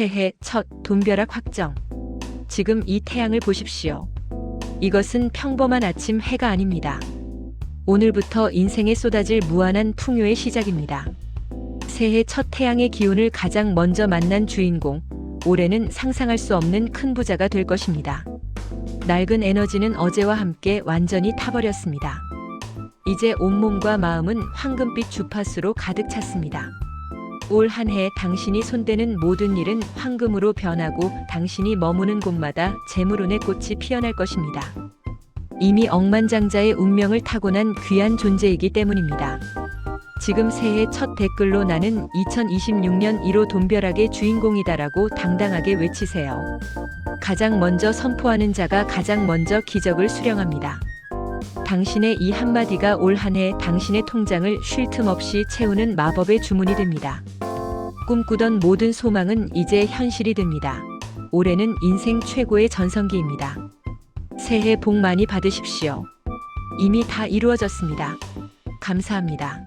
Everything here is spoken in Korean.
새해 첫 돈벼락 확정. 지금 이 태양을 보십시오. 이것은 평범한 아침 해가 아닙니다. 오늘부터 인생에 쏟아질 무한한 풍요의 시작입니다. 새해 첫 태양의 기운을 가장 먼저 만난 주인공, 올해는 상상할 수 없는 큰 부자가 될 것입니다. 낡은 에너지는 어제와 함께 완전히 타버렸습니다. 이제 온몸과 마음은 황금빛 주파수로 가득 찼습니다. 올 한 해 당신이 손대는 모든 일은 황금으로 변하고 당신이 머무는 곳마다 재물운의 꽃이 피어날 것입니다. 이미 억만장자의 운명을 타고난 귀한 존재이기 때문입니다. 지금 새해 첫 댓글로 나는 2026년 1호 돈벼락의 주인공이다라고 당당하게 외치세요. 가장 먼저 선포하는 자가 가장 먼저 기적을 수령합니다. 당신의 이 한마디가 올 한 해 당신의 통장을 쉴 틈 없이 채우는 마법의 주문이 됩니다. 꿈꾸던 모든 소망은 이제 현실이 됩니다. 올해는 인생 최고의 전성기입니다. 새해 복 많이 받으십시오. 이미 다 이루어졌습니다. 감사합니다.